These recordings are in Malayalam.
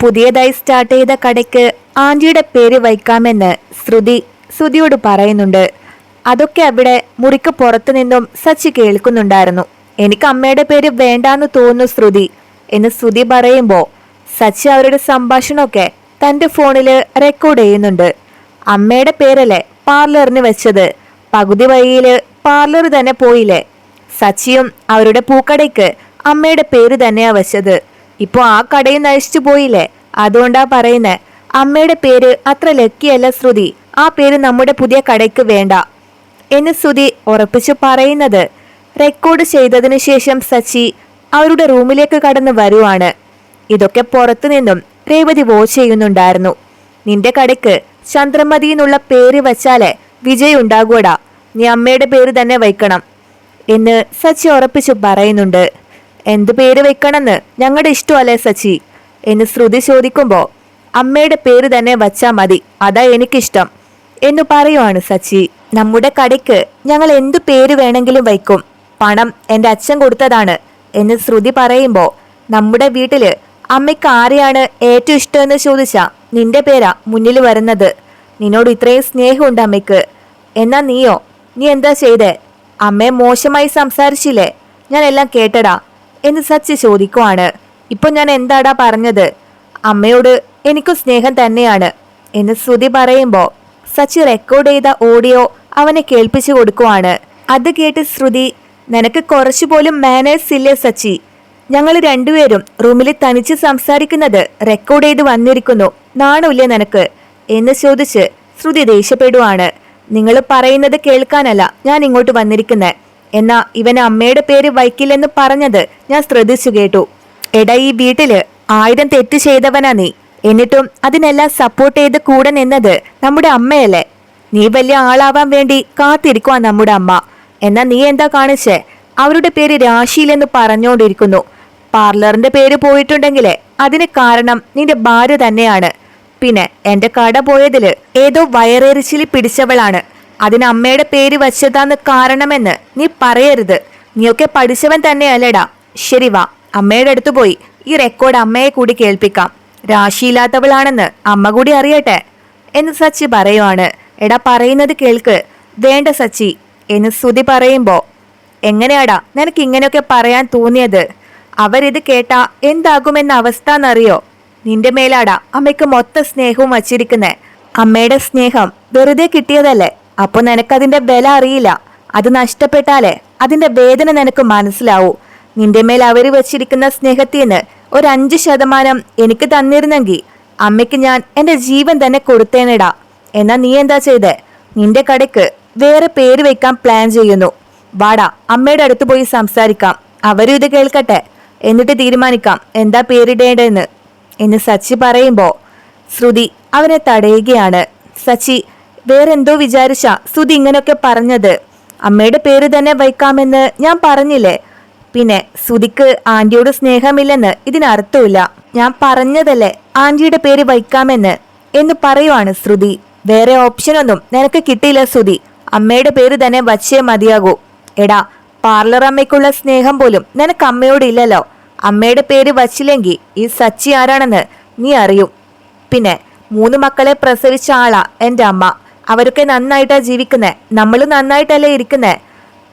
പുതിയതായി സ്റ്റാർട്ട് ചെയ്ത കടയ്ക്ക് ആന്റിയുടെ പേര് വയ്ക്കാമെന്ന് ശ്രുതി ശ്രുതിയോട് പറയുന്നുണ്ട്. അതൊക്കെ അവിടെ മുറിക്ക് പുറത്തു നിന്നും സച്ചി കേൾക്കുന്നുണ്ടായിരുന്നു. എനിക്ക് അമ്മയുടെ പേര് വേണ്ടാന്ന് തോന്നുന്നു ശ്രുതി എന്ന് ശ്രുതി പറയുമ്പോൾ സച്ചി അവരുടെ സംഭാഷണമൊക്കെ തന്റെ ഫോണിൽ റെക്കോർഡ് ചെയ്യുന്നുണ്ട്. അമ്മയുടെ പേരല്ലേ പാർലറിന് വെച്ചത്. പകുതി വഴിയിൽ പാർലർ തന്നെ പോയില്ലേ. സച്ചിയും അവരുടെ പൂക്കടയ്ക്ക് അമ്മയുടെ പേര് തന്നെയാ വെച്ചത്. ഇപ്പൊ ആ കടയും നശിച്ചു പോയില്ലേ? അതുകൊണ്ടാ പറയുന്നത് അമ്മയുടെ പേര് അത്ര ലക്കിയല്ല ശ്രുതി. ആ പേര് നമ്മുടെ പുതിയ കടയ്ക്ക് വേണ്ട. എന്ന് ശ്രുതി ഉറപ്പിച്ചു പറയുന്നത്. റെക്കോർഡ് ചെയ്തതിനു ശേഷം സച്ചി അവരുടെ റൂമിലേക്ക് കടന്നു വരുവാണ്. ഇതൊക്കെ പുറത്തു നിന്നും രേവതി വാച്ച് ചെയ്യുന്നുണ്ടായിരുന്നു. നിന്റെ കടയ്ക്ക് ചന്ദ്രമതി എന്നുള്ള പേര് വച്ചാലേ വിജയ് ഉണ്ടാകൂടാ. നീ അമ്മയുടെ പേര് തന്നെ വയ്ക്കണം. എന്ന് സച്ചി ഉറപ്പിച്ചു പറയുന്നുണ്ട്. എന്ത് പേര് വെക്കണമെന്ന് ഞങ്ങളുടെ ഇഷ്ടമല്ലേ സച്ചി? എന്ന് ശ്രുതി ചോദിക്കുമ്പോൾ അമ്മയുടെ പേര് തന്നെ വച്ചാൽ മതി അതാ എനിക്കിഷ്ടം. എന്ന് പറയുവാണ് സച്ചി നമ്മുടെ കടയ്ക്ക് ഞങ്ങൾ എന്ത് പേര് വേണമെങ്കിലും വയ്ക്കും. പണം എന്റെ അച്ഛൻ കൊടുത്തതാണ്. എന്ന് ശ്രുതി പറയുമ്പോൾ നമ്മുടെ വീട്ടിൽ അമ്മയ്ക്ക് ആരെയാണ് ഏറ്റവും ഇഷ്ടമെന്ന് ചോദിച്ചാ നിന്റെ പേരാ മുന്നിൽ വരുന്നത്. നിന്നോട് ഇത്രയും സ്നേഹമുണ്ട് അമ്മയ്ക്ക്. എന്നാ നീയോ? നീ എന്താ ചെയ്തേ? അമ്മയെ മോശമായി സംസാരിച്ചില്ലേ? ഞാൻ എല്ലാം കേട്ടടാ. എന്ന് സച്ചി ചോദിക്കുവാണ്. ഇപ്പൊ ഞാൻ എന്താടാ പറഞ്ഞത്? അമ്മയോട് എനിക്കും സ്നേഹം തന്നെയാണ് എന്ന് ശ്രുതി പറയുമ്പോൾ സച്ചി റെക്കോർഡ് ചെയ്ത ഓഡിയോ അവനെ കേൾപ്പിച്ചു കൊടുക്കുവാണ്. അത് കേട്ട് ശ്രുതി നിനക്ക് കുറച്ചുപോലും മാനേഴ്സ് ഇല്ലേ സച്ചി? ഞങ്ങൾ രണ്ടുപേരും റൂമിൽ തനിച്ച് സംസാരിക്കുന്നത് റെക്കോർഡ് ചെയ്ത് വന്നിരിക്കുന്നു. നാണമില്ലേ നിനക്ക്? എന്ന് ചോദിച്ച് ശ്രുതി ദേഷ്യപ്പെടുവാണ്. നിങ്ങൾ പറയുന്നത് കേൾക്കാനല്ല ഞാൻ ഇങ്ങോട്ട് വന്നിരിക്കുന്നത് എന്നാ ഇവൻ അമ്മയുടെ പേര് വയ്ക്കില്ലെന്ന് പറഞ്ഞത് ഞാൻ ശ്രദ്ധിച്ചു കേട്ടു. എടാ ഈ വീട്ടിൽ ആയിരം തെറ്റ് ചെയ്തവനാ നീ. എന്നിട്ടും അതിനെല്ലാം സപ്പോർട്ട് ചെയ്ത് കൂടെ നിന്നത് നമ്മുടെ അമ്മയല്ലേ. നീ വലിയ ആളാവാൻ വേണ്ടി കാത്തിരിക്കുവാ നമ്മുടെ അമ്മ. എന്നാ നീ എന്താ കാണിച്ചേ? അവരുടെ പേര് രാശിയിലെന്ന് പറഞ്ഞുകൊണ്ടിരിക്കുന്നു പാർലറിന്റെ പേര് പോയിട്ടുണ്ടെങ്കിലേ അതിന് കാരണം നിന്റെ ഭാര്യ തന്നെയാണ്. പിന്നെ എന്റെ കട പോയതിൽ ഏതോ വയറെറിച്ചിൽ പിടിച്ചവളാണ്. അതിന് അമ്മയുടെ പേര് വച്ചതാന്ന് കാരണമെന്ന് നീ പറയരുത്. നീയൊക്കെ പഠിച്ചവൻ തന്നെയല്ലേടാ. ശരി വാ അമ്മയുടെ അടുത്ത് പോയി ഈ റെക്കോർഡ് അമ്മയെ കൂടി കേൾപ്പിക്കാം. രാശിയില്ലാത്തവളാണെന്ന് അമ്മ കൂടി അറിയട്ടെ. എന്ന് സച്ചി പറയുവാണ്. എടാ പറയുന്നത് കേൾക്ക്. വേണ്ട സച്ചി എന്ന് സ്തുതി പറയുമ്പോ എങ്ങനെയാടാ നിനക്ക് ഇങ്ങനെയൊക്കെ പറയാൻ തോന്നിയത്? അവരിത് കേട്ടാ എന്താകുമെന്ന അവസ്ഥ എന്നറിയോ നിന്റെ മേലാടാ അമ്മയ്ക്ക് മൊത്ത സ്നേഹവും വച്ചിരിക്കുന്നേ. അമ്മയുടെ സ്നേഹം വെറുതെ കിട്ടിയതല്ലേ? അപ്പൊ നിനക്കതിന്റെ വില അറിയില്ല. അത് നഷ്ടപ്പെട്ടാലേ അതിന്റെ വേദന നിനക്ക് മനസ്സിലാവൂ. നിന്റെ മേൽ അവർ വച്ചിരിക്കുന്ന സ്നേഹത്തിന് ഒരു അഞ്ച് ശതമാനം എനിക്ക് തന്നിരുന്നെങ്കിൽ അമ്മയ്ക്ക് ഞാൻ എന്റെ ജീവൻ തന്നെ കൊടുത്തേനിടാ. എന്നാ നീ എന്താ ചെയ്തേ? നിന്റെ കടയ്ക്ക് വേറെ പേര് വെക്കാൻ പ്ലാൻ ചെയ്യുന്നു. വാടാ അമ്മയുടെ അടുത്ത് പോയി സംസാരിക്കാം. അവരും ഇത് കേൾക്കട്ടെ. എന്നിട്ട് തീരുമാനിക്കാം എന്താ പേരിടേണ്ടതെന്ന്. എന്ന് സച്ചി പറയുമ്പോ ശ്രുതി അവനെ തടയുകയാണ്. സച്ചി വേറെന്തോ വിചാരിച്ച സുധി ഇങ്ങനെയൊക്കെ പറഞ്ഞത്. അമ്മയുടെ പേര് തന്നെ വയ്ക്കാമെന്ന് ഞാൻ പറഞ്ഞില്ലേ? പിന്നെ സുധിക്ക് ആന്റിയോട് സ്നേഹമില്ലെന്ന് ഇതിനർത്ഥമില്ല ഞാൻ പറഞ്ഞതല്ലേ ആന്റിയുടെ പേര് വയ്ക്കാമെന്ന്? എന്ന് പറയുവാണ് ശ്രുതി. വേറെ ഓപ്ഷനൊന്നും നിനക്ക് കിട്ടിയില്ല ശ്രുതി അമ്മയുടെ പേര് തന്നെ വച്ചേ മതിയാകൂ. എടാ പാർലർ അമ്മയ്ക്കുള്ള സ്നേഹം പോലും നിനക്ക് അമ്മയോടില്ലല്ലോ അമ്മയുടെ പേര് വച്ചില്ലെങ്കിൽ ഈ സച്ചി ആരാണെന്ന് നീ അറിയും. പിന്നെ മൂന്ന് മക്കളെ പ്രസവിച്ച ആളാ എന്റെ അമ്മ. അവരൊക്കെ നന്നായിട്ടാ ജീവിക്കുന്നേ. നമ്മളും നന്നായിട്ടല്ലേ ഇരിക്കുന്നേ.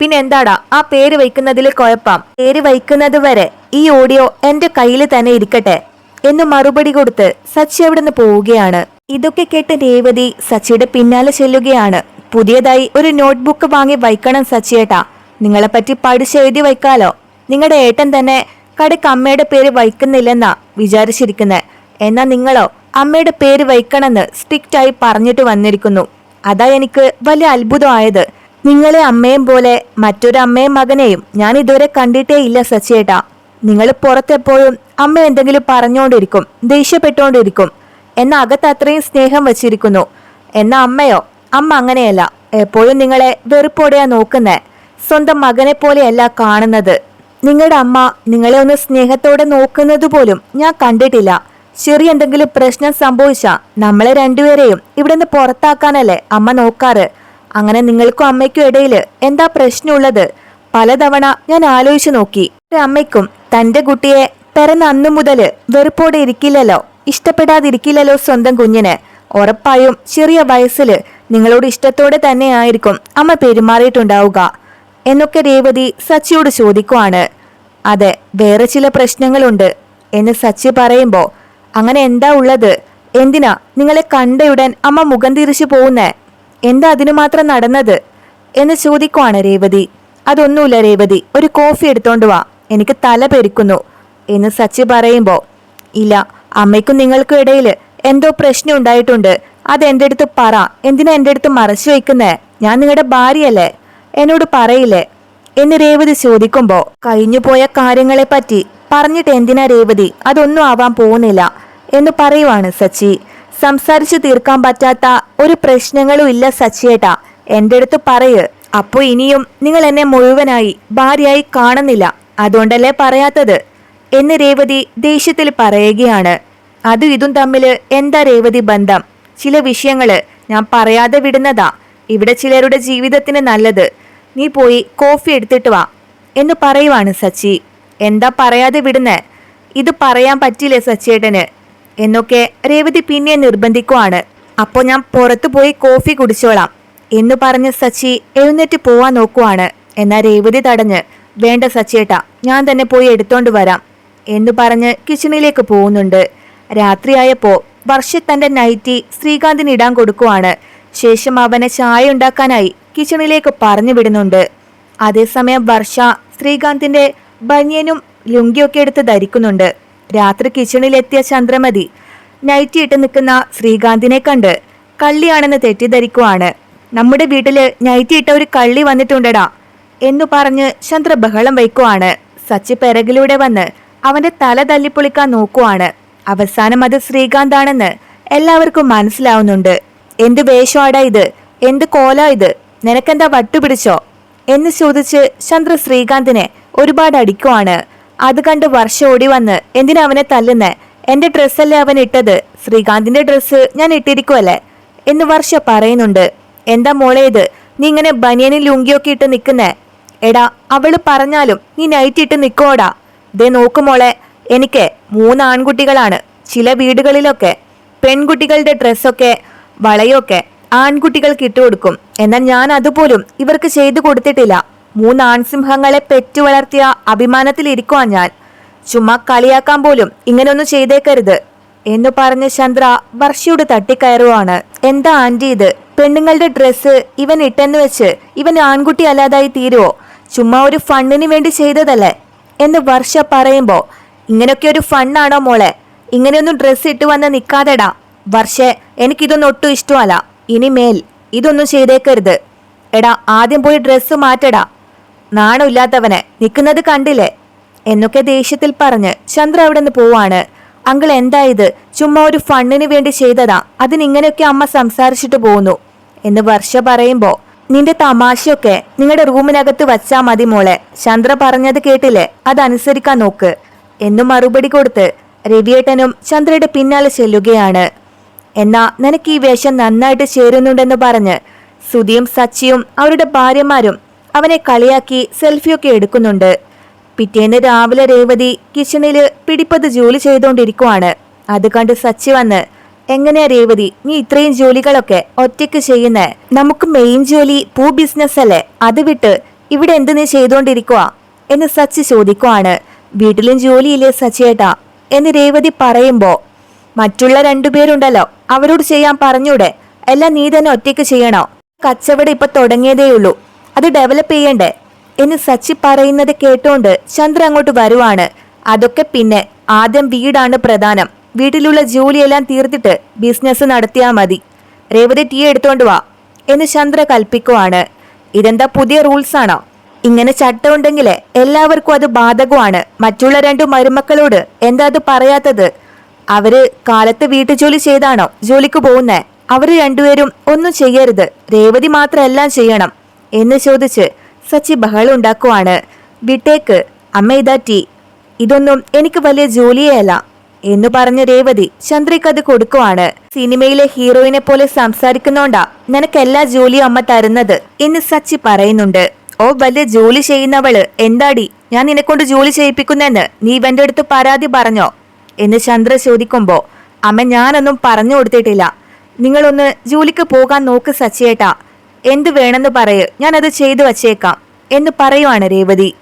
പിന്നെ എന്താടാ ആ പേര് വയ്ക്കുന്നതിൽ കുഴപ്പം. പേര് വയ്ക്കുന്നത് വരെ ഈ ഓഡിയോ എന്റെ കയ്യിൽ തന്നെ ഇരിക്കട്ടെ എന്ന് മറുപടി കൊടുത്ത് സച്ചി അവിടുന്ന് പോവുകയാണ്. ഇതൊക്കെ കേട്ട് രേവതി സച്ചിയുടെ പിന്നാലെ ചെല്ലുകയാണ്. പുതിയതായി ഒരു നോട്ട്ബുക്ക് വാങ്ങി വയ്ക്കണം സച്ചിയേട്ടാ. നിങ്ങളെപ്പറ്റി പഠിച്ചെഴുതി വയ്ക്കാലോ. നിങ്ങളുടെ ഏട്ടൻ തന്നെ കടയ്ക്ക് അമ്മയുടെ പേര് വയ്ക്കുന്നില്ലെന്നാ വിചാരിച്ചിരിക്കുന്നെ. എന്നാ നിങ്ങളോ അമ്മയുടെ പേര് വയ്ക്കണമെന്ന് സ്ട്രിക്റ്റ് ആയി പറഞ്ഞിട്ട് വന്നിരിക്കുന്നു. അതാ എനിക്ക് വലിയ അത്ഭുതമായത്. നിങ്ങളെ അമ്മയും പോലെ മറ്റൊരു അമ്മയും മകനെയും ഞാൻ ഇതുവരെ കണ്ടിട്ടേ ഇല്ല സച്ചിയേട്ടാ. നിങ്ങൾ പുറത്തെപ്പോഴും അമ്മ എന്തെങ്കിലും പറഞ്ഞുകൊണ്ടിരിക്കും ദേഷ്യപ്പെട്ടുകൊണ്ടിരിക്കും. എന്ന അകത്ത് അത്രയും സ്നേഹം വച്ചിരിക്കുന്നു. എന്ന അമ്മയോ? അമ്മ അങ്ങനെയല്ല. എപ്പോഴും നിങ്ങളെ വെറുപ്പോടെയാ നോക്കുന്നേ. സ്വന്തം മകനെ പോലെയല്ല കാണുന്നത്. നിങ്ങളുടെ അമ്മ നിങ്ങളെ ഒന്ന് സ്നേഹത്തോടെ നോക്കുന്നത് പോലും ഞാൻ കണ്ടിട്ടില്ല. ചെറിയ എന്തെങ്കിലും പ്രശ്നം സംഭവിച്ചാ നമ്മളെ രണ്ടുപേരെയും ഇവിടെ നിന്ന് പുറത്താക്കാനല്ലേ അമ്മ നോക്കാറ്. അങ്ങനെ നിങ്ങൾക്കും അമ്മയ്ക്കും ഇടയിൽ എന്താ പ്രശ്നമുള്ളത്? പലതവണ ഞാൻ ആലോചിച്ചു നോക്കി. അമ്മയ്ക്കും തന്റെ കുട്ടിയെ പിറന്ന അന്നു മുതൽ വെറുപ്പോടെ ഇരിക്കില്ലല്ലോ. ഇഷ്ടപ്പെടാതിരിക്കില്ലല്ലോ സ്വന്തം കുഞ്ഞിന്. ഉറപ്പായും ചെറിയ വയസ്സിൽ നിങ്ങളോട് ഇഷ്ടത്തോടെ തന്നെയായിരിക്കും അമ്മ പെരുമാറിയിട്ടുണ്ടാവുക എന്നൊക്കെ രേവതി സച്ചിയോട് ചോദിക്കുവാണ്. അതെ വേറെ ചില പ്രശ്നങ്ങളുണ്ട് എന്ന് സച്ചി പറയുമ്പോ അങ്ങനെ എന്താ ഉള്ളത്? എന്തിനാ നിങ്ങളെ കണ്ടയുടൻ അമ്മ മുഖം തിരിച്ചു പോകുന്നേ എന്താ അതിനു മാത്രം നടന്നത്? എന്ന് ചോദിക്കുവാണ് രേവതി. അതൊന്നുമില്ല രേവതി ഒരു കോഫി എടുത്തോണ്ട് വാ. എനിക്ക് തല പെരുക്കുന്നു. എന്ന് സച്ചി പറയുമ്പോ ഇല്ല അമ്മയ്ക്കും നിങ്ങൾക്കും ഇടയിൽ എന്തോ പ്രശ്നം ഉണ്ടായിട്ടുണ്ട്. അത് എന്റെ അടുത്ത് പറ. എന്തിനാ എന്റെ അടുത്ത് മറച്ചു വയ്ക്കുന്നേ? ഞാൻ നിങ്ങളുടെ ഭാര്യയല്ലേ? എന്നോട് പറയില്ലേ? എന്ന് രേവതി ചോദിക്കുമ്പോ കഴിഞ്ഞുപോയ കാര്യങ്ങളെപ്പറ്റി പറഞ്ഞിട്ട് എന്തിനാ രേവതി? അതൊന്നും ആവാൻ പോകുന്നില്ല. എന്ന് പറയുവാണ് സച്ചി. സംസാരിച്ചു തീർക്കാൻ പറ്റാത്ത ഒരു പ്രശ്നങ്ങളും ഇല്ല സച്ചിയേട്ടാ. എന്റെ അടുത്ത് പറയ്. അപ്പോ ഇനിയും നിങ്ങൾ എന്നെ മുഴുവനായി ഭാര്യയായി കാണുന്നില്ല. അതുകൊണ്ടല്ലേ പറയാത്തത്? എന്ന് രേവതി ദേഷ്യത്തിൽ പറയുകയാണ്. അതും ഇതും തമ്മിൽ എന്താ രേവതി ബന്ധം? ചില വിഷയങ്ങൾ ഞാൻ പറയാതെ വിടുന്നതാ. ഇവിടെ ചിലരുടെ ജീവിതത്തിന് നല്ലത്. നീ പോയി കോഫി എടുത്തിട്ട് വാ. എന്ന് പറയുവാണ് സച്ചി. എന്താ പറയാതെ വിടുന്നേ? ഇത് പറയാൻ പറ്റില്ലേ സച്ചേട്ടന്? എന്നൊക്കെ രേവതി പിന്നെ നിർബന്ധിക്കുവാണ്. അപ്പോൾ ഞാൻ പുറത്തു പോയി കോഫി കുടിച്ചോളാം എന്ന് പറഞ്ഞ് സച്ചി എഴുന്നേറ്റ് പോവാൻ നോക്കുവാണ്. എന്നാൽ രേവതി തടഞ്ഞ് വേണ്ട സച്ചേട്ട ഞാൻ തന്നെ പോയി എടുത്തോണ്ട് വരാം എന്ന് പറഞ്ഞ് കിച്ചണിലേക്ക് പോകുന്നുണ്ട്. രാത്രിയായപ്പോ വർഷ തന്റെ നൈറ്റി ശ്രീകാന്തിന് ഇടാൻ കൊടുക്കുവാണ്. ശേഷം അവനെ ചായ ഉണ്ടാക്കാനായി കിച്ചണിലേക്ക് പറഞ്ഞു വിടുന്നുണ്ട്. അതേസമയം വർഷ ശ്രീകാന്തിന്റെ ബനിയനും ലുങ്കിയൊക്കെ എടുത്ത് ധരിക്കുന്നുണ്ട്. രാത്രി കിച്ചണിലെത്തിയ ചന്ദ്രമതി നൈറ്റി ഇട്ട് നിൽക്കുന്ന ശ്രീകാന്തിനെ കണ്ട് കള്ളിയാണെന്ന് തെറ്റിദ്ധരിക്കുവാണ്. നമ്മുടെ വീട്ടിൽ നൈറ്റി ഇട്ട ഒരു കള്ളി വന്നിട്ടുണ്ടടാ എന്നു പറഞ്ഞ് ചന്ദ്ര ബഹളം വയ്ക്കുവാണ്. സച്ചി പിറകിലൂടെ വന്ന് അവന്റെ തല തല്ലിപ്പൊളിക്കാൻ നോക്കുവാണ്. അവസാനം അത് ശ്രീകാന്താണെന്ന് എല്ലാവർക്കും മനസ്സിലാവുന്നുണ്ട്. എന്ത് വേഷമാടാ ഇത്? എന്ത് കോലാ ഇത്? നിനക്കെന്താ വട്ടുപിടിച്ചോ? എന്ന് ചോദിച്ച് ചന്ദ്ര ശ്രീകാന്തിനെ ഒരുപാട് അടിക്കുവാണ്. അത് കണ്ട് വർഷ ഓടി വന്ന് എന്തിനാ അവനെ തല്ലുന്നേ? എന്റെ ഡ്രസ്സല്ലേ അവൻ ഇട്ടത്? ശ്രീകാന്തിന്റെ ഡ്രസ്സ് ഞാൻ ഇട്ടിരിക്കുവല്ലേ? എന്ന് വർഷ പറയുന്നുണ്ട്. എന്താ മോളെ ഇത്? നീ ഇങ്ങനെ ബനിയനും ലുങ്കിയൊക്കെ ഇട്ട് നിൽക്കുന്നേ? എടാ അവൾ പറഞ്ഞാലും നീ നൈറ്റ് ഇട്ട് നിൽക്കോടാ ദേ നോക്കുമോളെ എനിക്ക് മൂന്ന് ആൺകുട്ടികളാണ്. ചില വീടുകളിലൊക്കെ പെൺകുട്ടികളുടെ ഡ്രസ്സൊക്കെ വളയൊക്കെ ആൺകുട്ടികൾക്ക് ഇട്ടുകൊടുക്കും എന്നാൽ ഞാൻ അതുപോലും ഇവർക്ക് ചെയ്തു കൊടുത്തിട്ടില്ല. മൂന്ന് ആൺസിംഹങ്ങളെ പെറ്റു വളർത്തിയ അഭിമാനത്തിലിരിക്കുവാൻ ഞാൻ. ചുമ്മാ കളിയാക്കാൻ പോലും ഇങ്ങനെയൊന്നും ചെയ്തേക്കരുത് എന്ന് പറഞ്ഞ് ചന്ദ്ര വർഷയോട് തട്ടിക്കയറുവാണ് എന്താ ആന്റി ഇത്? പെണ്ണുങ്ങളുടെ ഡ്രസ്സ് ഇവൻ ഇട്ടെന്ന് വെച്ച് ഇവൻ ആൺകുട്ടി അല്ലാതായി തീരുവോ? ചുമ്മാ ഒരു ഫണ്ണിന് വേണ്ടി ചെയ്തതല്ലേ? എന്ന് വർഷ പറയുമ്പോൾ ഇങ്ങനെയൊക്കെ ഒരു ഫണ്ണാണോ മോളെ? ഇങ്ങനെയൊന്നും ഡ്രസ്സ് ഇട്ട് വന്ന് നിൽക്കാതെടാ വർഷേ എനിക്കിതൊന്നും ഒട്ടും ഇഷ്ടമല്ല. ഇനി മേൽ ഇതൊന്നും ചെയ്തേക്കരുത്. എടാ ആദ്യം പോയി ഡ്രസ്സ് മാറ്റടാ. നാണമില്ലാത്തവനെ നിൽക്കുന്നത് കണ്ടില്ലേ? എന്നൊക്കെ ദേഷ്യത്തിൽ പറഞ്ഞ് ചന്ദ്ര അവിടെ നിന്ന് പോവാണ്. അങ്കിൾ എന്താ ഇത് ചുമ്മാ ഒരു ഫണ്ണിന് വേണ്ടി ചെയ്തതാ. അതിനിങ്ങനെയൊക്കെ അമ്മ സംസാരിച്ചിട്ട് പോകുന്നു. എന്ന് വർഷ പറയുമ്പോ നിന്റെ തമാശയൊക്കെ നിങ്ങളുടെ റൂമിനകത്ത് വച്ചാ മതി മോളെ. ചന്ദ്ര പറഞ്ഞത് കേട്ടില്ലേ? അതനുസരിക്കാൻ നോക്ക്. എന്നു മറുപടി കൊടുത്ത് രവിയേട്ടനും ചന്ദ്രയുടെ പിന്നാലെ ചെല്ലുകയാണ്. എന്നാ നിനക്ക് ഈ വേഷം നന്നായിട്ട് ചേരുന്നുണ്ടെന്ന് പറഞ്ഞ് സുധിയും സച്ചിയും അവരുടെ ഭാര്യമാരും അവനെ കളിയാക്കി സെൽഫിയൊക്കെ എടുക്കുന്നുണ്ട്. പിറ്റേന്ന് രാവിലെ രേവതി കിച്ചണിൽ പിടിപ്പത് ജോലി ചെയ്തുകൊണ്ടിരിക്കുവാണ് അത് കണ്ട് സച്ചി വന്ന് എങ്ങനെയാ രേവതി നീ ഇത്രയും ജോലികളൊക്കെ ഒറ്റയ്ക്ക് ചെയ്യുന്നേ? നമുക്ക് മെയിൻ ജോലി പൂ ബിസിനസ് അല്ലേ? അത് വിട്ട് ഇവിടെ എന്ത് നീ ചെയ്തുകൊണ്ടിരിക്കുവാ എന്ന് സച്ചി ചോദിക്കുവാണ്. വീട്ടിലും ജോലിയില്ലേ സച്ചിയേട്ടാ? എന്ന് രേവതി പറയുമ്പോ മറ്റുള്ള രണ്ടുപേരുണ്ടല്ലോ അവരോട് ചെയ്യാൻ പറഞ്ഞൂടെ. എല്ലാം നീ തന്നെ ഒറ്റയ്ക്ക് ചെയ്യണോ? കച്ചവടം ഇപ്പൊ തുടങ്ങിയതേയുള്ളൂ. അത് ഡെവലപ്പ് ചെയ്യണ്ടേ? എന്ന് സച്ചി പറയുന്നത് കേട്ടോണ്ട് ചന്ദ്ര അങ്ങോട്ട് വരുവാണ്. അതൊക്കെ പിന്നെ ആദ്യം വീടാണ് പ്രധാനം. വീട്ടിലുള്ള ജോലിയെല്ലാം തീർത്തിട്ട് ബിസിനസ് നടത്തിയാൽ മതി. രേവതി ടീ എടുത്തോണ്ട് വാ എന്ന് ചന്ദ്ര കൽപ്പിക്കുവാണ്. ഇതെന്താ പുതിയ റൂൾസ് ആണോ? ഇങ്ങനെ ചട്ടം ഉണ്ടെങ്കിലേ എല്ലാവർക്കും അത് ബാധകമാണ്. മറ്റുള്ള രണ്ടു മരുമക്കളോട് എന്താ അത് പറയാത്തത്? അവർ കാലത്ത് വീട്ടുജോലി ചെയ്താണോ? ജോലിക്ക് പോകുന്നേ? അവർ രണ്ടുപേരും ഒന്നും ചെയ്യരുത്. രേവതി മാത്രം എല്ലാം ചെയ്യണം. എന്ന് ചോദിച്ച് സച്ചി ബഹളം ഉണ്ടാക്കുവാണ്. വിട്ടേക്ക് അമ്മ ഇതാ ടീ. ഇതൊന്നും എനിക്ക് വലിയ ജോലിയേ അല്ല എന്ന് പറഞ്ഞ രേവതി ചന്ദ്രയ്ക്ക് അത് കൊടുക്കുവാണ്. സിനിമയിലെ ഹീറോയിനെ പോലെ സംസാരിക്കുന്നോണ്ടാ നിനക്ക് എല്ലാ ജോലിയും അമ്മ തരുന്നത് എന്ന് സച്ചി പറയുന്നുണ്ട്. ഓ വലിയ ജോലി ചെയ്യുന്നവൾ. എന്താടി ഞാൻ നിന്നെക്കൊണ്ട് ജോലി ചെയ്യിപ്പിക്കുന്നെന്ന് നീ ഇവന്റെ അടുത്ത് പരാതി പറഞ്ഞോ? എന്ന് ചന്ദ്ര ചോദിക്കുമ്പോ അമ്മ ഞാനൊന്നും പറഞ്ഞു കൊടുത്തിട്ടില്ല. നിങ്ങളൊന്ന് ജോലിക്ക് പോകാൻ നോക്ക് സച്ചിയേട്ടാ. എന്ത് വേണമെന്ന് പറയ്. ഞാനത് ചെയ്തു വച്ചേക്കാം എന്ന് പറയുവാണ് രേവതി.